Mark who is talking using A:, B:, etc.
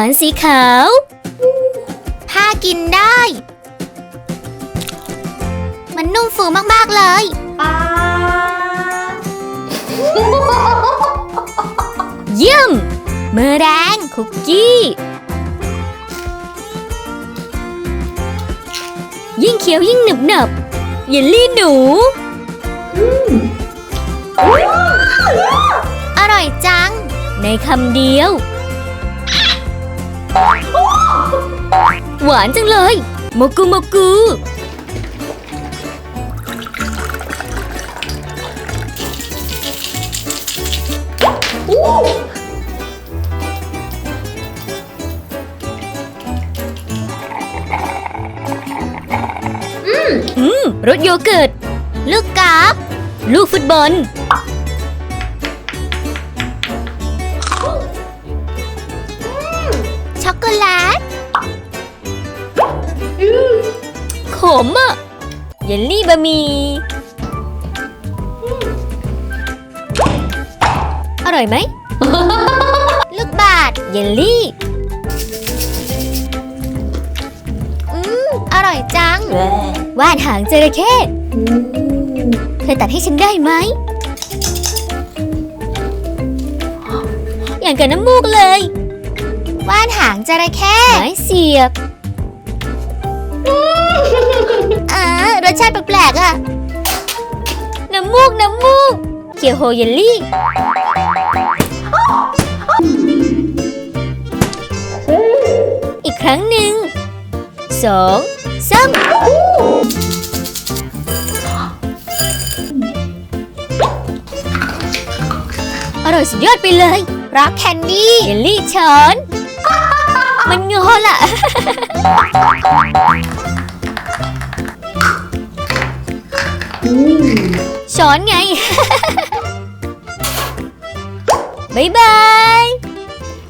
A: อนสีขาว
B: ถ้ากินได้ มันนุ่มฟูมาก ๆ เลย
A: เยี่ยมเมอแรงคุกกี้ ยิ่งเคี้ยวยิ่งหนึบหนับเยลลี่หนู
B: อร่อยจัง
A: ในคำเดียว หวานจังเลยโมกุโมกุอืมรสโยเกิร์ต
B: ลูกกาบ
A: ลูกฟุตบอล
B: ช็อกโกแลต
A: ขมอะ เยลลี่บะหมี่อร่อยไหม
B: ลูกบาศก์
A: เยลลี่
B: อืม อร่อยจัง
A: วาดหางจระเข้เธอตัดให้ฉันได้ไหม อย่างกับน้ำมูกเลย
B: ว่านหางจระเข้
A: ไม้เสียบ
B: อ่ารสชาติแปลกๆอะ
A: น้ำมูก น้ำมูก เคียวโฮเยลลี่ อีกครั้งหนึ่งสองสามอร่อยสุดยอดไปเลย
B: ร็อกแคนดี้
A: เยลลี่ช้อน มันงอละช้